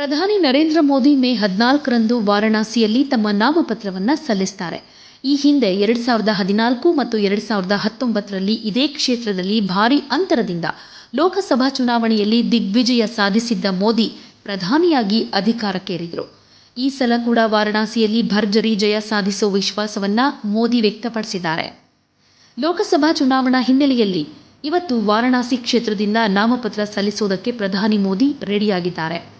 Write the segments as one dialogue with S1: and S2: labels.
S1: ಪ್ರಧಾನಿ ನರೇಂದ್ರ ಮೋದಿ ಮೇ ಹದಿನಾಲ್ಕರಂದು ವಾರಣಾಸಿಯಲ್ಲಿ ತಮ್ಮ ನಾಮಪತ್ರವನ್ನು ಸಲ್ಲಿಸ್ತಾರೆ. ಈ ಹಿಂದೆ ಎರಡು ಸಾವಿರದ ಹದಿನಾಲ್ಕು ಮತ್ತು ಎರಡು ಸಾವಿರದ ಹತ್ತೊಂಬತ್ತರಲ್ಲಿ ಇದೇ ಕ್ಷೇತ್ರದಲ್ಲಿ ಭಾರಿ ಅಂತರದಿಂದ ಲೋಕಸಭಾ ಚುನಾವಣೆಯಲ್ಲಿ ದಿಗ್ವಿಜಯ ಸಾಧಿಸಿದ್ದ ಮೋದಿ ಪ್ರಧಾನಿಯಾಗಿ ಅಧಿಕಾರಕ್ಕೇರಿದರು. ಈ ಸಲ ಕೂಡ ವಾರಣಾಸಿಯಲ್ಲಿ ಭರ್ಜರಿ ಜಯ ಸಾಧಿಸೋ ವಿಶ್ವಾಸವನ್ನು ಮೋದಿ ವ್ಯಕ್ತಪಡಿಸಿದ್ದಾರೆ. ಲೋಕಸಭಾ ಚುನಾವಣಾ ಹಿನ್ನೆಲೆಯಲ್ಲಿ ಇವತ್ತು ವಾರಣಾಸಿ ಕ್ಷೇತ್ರದಿಂದ ನಾಮಪತ್ರ ಸಲ್ಲಿಸೋದಕ್ಕೆ ಪ್ರಧಾನಿ ಮೋದಿ ರೆಡಿಯಾಗಿದ್ದಾರೆ.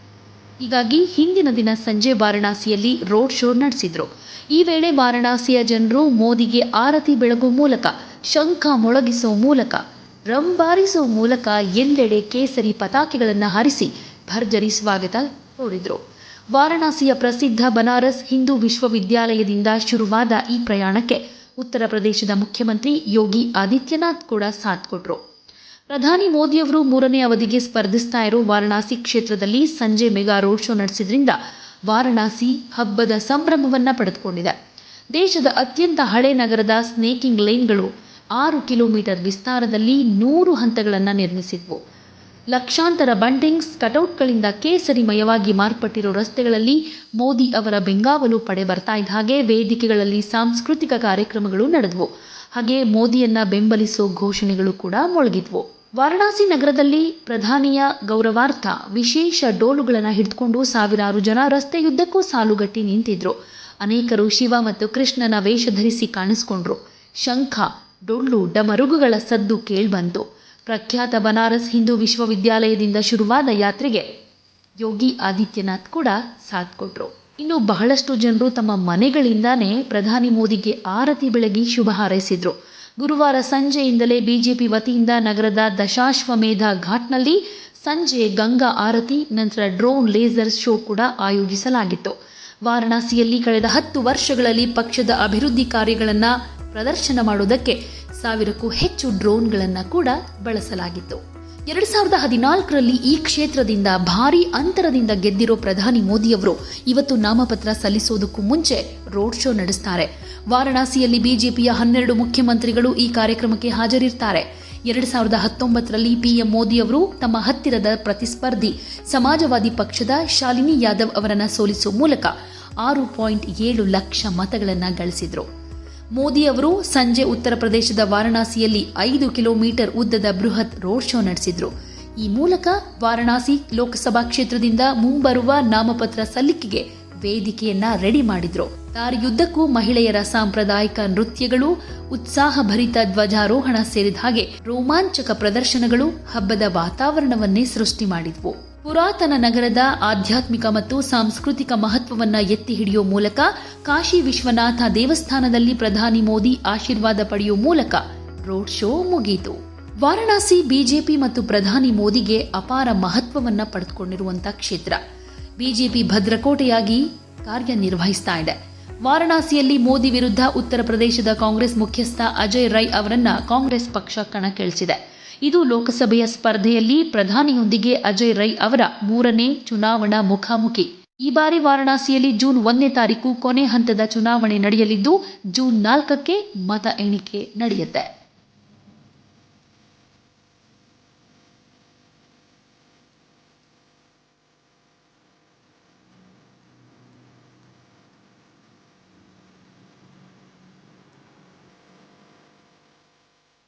S1: ಹೀಗಾಗಿ ಹಿಂದಿನ ದಿನ ಸಂಜೆ ವಾರಣಾಸಿಯಲ್ಲಿ ರೋಡ್ ಶೋ ನಡೆಸಿದ್ರು. ಈ ವೇಳೆ ವಾರಣಾಸಿಯ ಜನರು ಮೋದಿಗೆ ಆರತಿ ಬೆಳಗುವ ಮೂಲಕ, ಶಂಖ ಮೊಳಗಿಸುವ ಮೂಲಕ ರಂಬಾರಿಸುವ ಮೂಲಕ ಎಲ್ಲೆಡೆ ಕೇಸರಿ ಪತಾಕೆಗಳನ್ನು ಹಾರಿಸಿ ಭರ್ಜರಿ ಸ್ವಾಗತ ಕೋರಿದ್ರು. ವಾರಣಾಸಿಯ ಪ್ರಸಿದ್ಧ ಬನಾರಸ್ ಹಿಂದೂ ವಿಶ್ವವಿದ್ಯಾಲಯದಿಂದ ಶುರುವಾದ ಈ ಪ್ರಯಾಣಕ್ಕೆ ಉತ್ತರ ಪ್ರದೇಶದ ಮುಖ್ಯಮಂತ್ರಿ ಯೋಗಿ ಆದಿತ್ಯನಾಥ್ ಕೂಡ ಸಾಥ್ ಕೊಟ್ರು. ಪ್ರಧಾನಿ ಮೋದಿಯವರು ಮೂರನೇ ಅವಧಿಗೆ ಸ್ಪರ್ಧಿಸ್ತಾ ಇರೋ ವಾರಣಾಸಿ ಕ್ಷೇತ್ರದಲ್ಲಿ ಸಂಜೆ ಮೆಗಾ ರೋಡ್ ಶೋ ನಡೆಸಿದ್ರಿಂದ ವಾರಣಾಸಿ ಹಬ್ಬದ ಸಂಭ್ರಮವನ್ನ ಪಡೆದುಕೊಂಡಿದೆ. ದೇಶದ ಅತ್ಯಂತ ಹಳೆ ನಗರದ ಸ್ನೇಕಿಂಗ್ ಲೈನ್ಗಳು ಆರು ಕಿಲೋಮೀಟರ್ ವಿಸ್ತಾರದಲ್ಲಿ ನೂರು ಹಂತಗಳನ್ನು ನಿರ್ಮಿಸಿದ್ವು. ಲಕ್ಷಾಂತರ ಬಂಡಿಂಗ್ಸ್, ಕಟೌಟ್ಗಳಿಂದ ಕೇಸರಿಮಯವಾಗಿ ಮಾರ್ಪಟ್ಟಿರೋ ರಸ್ತೆಗಳಲ್ಲಿ ಮೋದಿ ಅವರ ಬೆಂಗಾವಲು ಪಡೆ ಬರ್ತಾ ಇದ್ದ ಹಾಗೆ ವೇದಿಕೆಗಳಲ್ಲಿ ಸಾಂಸ್ಕೃತಿಕ ಕಾರ್ಯಕ್ರಮಗಳು ನಡೆದವು. ಹಾಗೆ ಮೋದಿಯನ್ನ ಬೆಂಬಲಿಸೋ ಘೋಷಣೆಗಳು ಕೂಡ ಮೊಳಗಿದ್ವು. ವಾರಣಾಸಿ ನಗರದಲ್ಲಿ ಪ್ರಧಾನಿಯ ಗೌರವಾರ್ಥ ವಿಶೇಷ ಡೋಲುಗಳನ್ನು ಹಿಡಿದುಕೊಂಡು ಸಾವಿರಾರು ಜನ ರಸ್ತೆಯುದ್ದಕ್ಕೂ ಸಾಲುಗಟ್ಟಿ ನಿಂತಿದ್ರು. ಅನೇಕರು ಶಿವ ಮತ್ತು ಕೃಷ್ಣನ ವೇಷ ಧರಿಸಿ ಕಾಣಿಸ್ಕೊಂಡ್ರು. ಶಂಖ, ಡೊಳ್ಳು, ಡಮರುಗುಗಳ ಸದ್ದು ಕೇಳ್ಬಂತು. ಪ್ರಖ್ಯಾತ ಬನಾರಸ್ ಹಿಂದೂ ವಿಶ್ವವಿದ್ಯಾಲಯದಿಂದ ಶುರುವಾದ ಯಾತ್ರೆಗೆ ಯೋಗಿ ಆದಿತ್ಯನಾಥ್ ಕೂಡ ಸಾಥ್ ಕೊಟ್ರು. ಇನ್ನು ಬಹಳಷ್ಟು ಜನರು ತಮ್ಮ ಮನೆಗಳಿಂದಾನೇ ಪ್ರಧಾನಿ ಮೋದಿಗೆ ಆರತಿ ಬೆಳಗಿ ಶುಭ ಹಾರೈಸಿದ್ರು. ಗುರುವಾರ ಸಂಜೆಯಿಂದಲೇ ಬಿಜೆಪಿ ವತಿಯಿಂದ ನಗರದ ದಶಾಶ್ವಮೇಧ ಘಾಟ್ನಲ್ಲಿ ಸಂಜೆ ಗಂಗಾ ಆರತಿ, ನಂತರ ಡ್ರೋನ್ ಲೇಸರ್ ಶೋ ಕೂಡ ಆಯೋಜಿಸಲಾಗಿತ್ತು. ವಾರಣಾಸಿಯಲ್ಲಿ ಕಳೆದ ಹತ್ತು ವರ್ಷಗಳಲ್ಲಿ ಪಕ್ಷದ ಅಭಿವೃದ್ಧಿ ಕಾರ್ಯಗಳನ್ನು ಪ್ರದರ್ಶನ ಮಾಡುವುದಕ್ಕೆ ಸಾವಿರಕ್ಕೂ ಹೆಚ್ಚು ಡ್ರೋನ್ಗಳನ್ನು ಕೂಡ ಬಳಸಲಾಗಿತ್ತು. ಎರಡು ಸಾವಿರದ ಹದಿನಾಲ್ಕರಲ್ಲಿ ಈ ಕ್ಷೇತ್ರದಿಂದ ಭಾರೀ ಅಂತರದಿಂದ ಗೆದ್ದಿರೋ ಪ್ರಧಾನಿ ಮೋದಿಯವರು ಇವತ್ತು ನಾಮಪತ್ರ ಸಲ್ಲಿಸೋದಕ್ಕೂ ಮುಂಚೆ ರೋಡ್ ಶೋ ನಡೆಸ್ತಾರೆ. ವಾರಣಾಸಿಯಲ್ಲಿ ಬಿಜೆಪಿಯ ಹನ್ನೆರಡು ಮುಖ್ಯಮಂತ್ರಿಗಳು ಈ ಕಾರ್ಯಕ್ರಮಕ್ಕೆ ಹಾಜರಿರ್ತಾರೆ. ಎರಡು ಸಾವಿರದ ಹತ್ತೊಂಬತ್ತರಲ್ಲಿ ಪಿಎಂ ಮೋದಿಯವರು ತಮ್ಮ ಹತ್ತಿರದ ಪ್ರತಿಸ್ಪರ್ಧಿ ಸಮಾಜವಾದಿ ಪಕ್ಷದ ಶಾಲಿನಿ ಯಾದವ್ ಅವರನ್ನು ಸೋಲಿಸುವ ಮೂಲಕ ಆರು ಪಾಯಿಂಟ್ ಏಳು ಲಕ್ಷ ಮತಗಳನ್ನು ಗಳಿಸಿದ್ರು. ಮೋದಿ ಅವರು ಸಂಜೆ ಉತ್ತರ ಪ್ರದೇಶದ ವಾರಣಾಸಿಯಲ್ಲಿ ಐದು ಕಿಲೋಮೀಟರ್ ಉದ್ದದ ಬೃಹತ್ ರೋಡ್ ಶೋ ನಡೆಸಿದ್ರು. ಈ ಮೂಲಕ ವಾರಣಾಸಿ ಲೋಕಸಭಾ ಕ್ಷೇತ್ರದಿಂದ ಮುಂಬರುವ ನಾಮಪತ್ರ ಸಲ್ಲಿಕೆಗೆ ವೇದಿಕೆಯನ್ನ ರೆಡಿ ಮಾಡಿದ್ರು. ದಾರಿಯುದ್ದಕ್ಕೂ ಮಹಿಳೆಯರ ಸಾಂಪ್ರದಾಯಿಕ ನೃತ್ಯಗಳು, ಉತ್ಸಾಹಭರಿತ ಧ್ವಜಾರೋಹಣ ಸೇರಿದ ಹಾಗೆ ರೋಮಾಂಚಕ ಪ್ರದರ್ಶನಗಳು ಹಬ್ಬದ ವಾತಾವರಣವನ್ನೇ ಸೃಷ್ಟಿ ಮಾಡಿದ್ವು. ಪುರಾತನ ನಗರದ ಆಧ್ಯಾತ್ಮಿಕ ಮತ್ತು ಸಾಂಸ್ಕೃತಿಕ ಮಹತ್ವವನ್ನ ಎತ್ತಿ ಹಿಡಿಯುವ ಮೂಲಕ ಕಾಶಿ ವಿಶ್ವನಾಥ ದೇವಸ್ಥಾನದಲ್ಲಿ ಪ್ರಧಾನಿ ಮೋದಿ ಆಶೀರ್ವಾದ ಪಡೆಯುವ ಮೂಲಕ ರೋಡ್ ಶೋ ಮುಗಿಯಿತು ವಾರಣಾಸಿ ಬಿಜೆಪಿ ಮತ್ತು ಪ್ರಧಾನಿ ಮೋದಿಗೆ ಅಪಾರ ಮಹತ್ವವನ್ನ ಪಡೆದುಕೊಂಡಿರುವಂತಹ ಕ್ಷೇತ್ರ. ಬಿಜೆಪಿ ಭದ್ರಕೋಟೆಯಾಗಿ ಕಾರ್ಯನಿರ್ವಹಿಸ್ತಾ ಇದೆ. ವಾರಣಾಸಿಯಲ್ಲಿ ಮೋದಿ ವಿರುದ್ಧ ಉತ್ತರ ಪ್ರದೇಶದ ಕಾಂಗ್ರೆಸ್ ಮುಖ್ಯಸ್ಥ ಅಜಯ್ ರೈ ಅವರನ್ನ ಕಾಂಗ್ರೆಸ್ ಪಕ್ಷ ಕಣಕ್ಕಿಳಿಸಿದೆ. ಇದು ಲೋಕಸಭೆಯ ಸ್ಪರ್ಧೆಯಲ್ಲಿ ಪ್ರಧಾನಿಯೊಂದಿಗೆ ಅಜಯ್ ರೈ ಅವರ ಮೂರನೇ ಚುನಾವಣಾ ಮುಖಾಮುಖಿ. ಈ ಬಾರಿ ವಾರಣಾಸಿಯಲ್ಲಿ ಜೂನ್ ಒಂದನೇ ತಾರೀಕು ಕೊನೆ ಹಂತದ ಚುನಾವಣೆ ನಡೆಯಲಿದ್ದು, ಜೂನ್ ನಾಲ್ಕಕ್ಕೆ ಮತ ಎಣಿಕೆ ನಡೆಯುತ್ತೆ.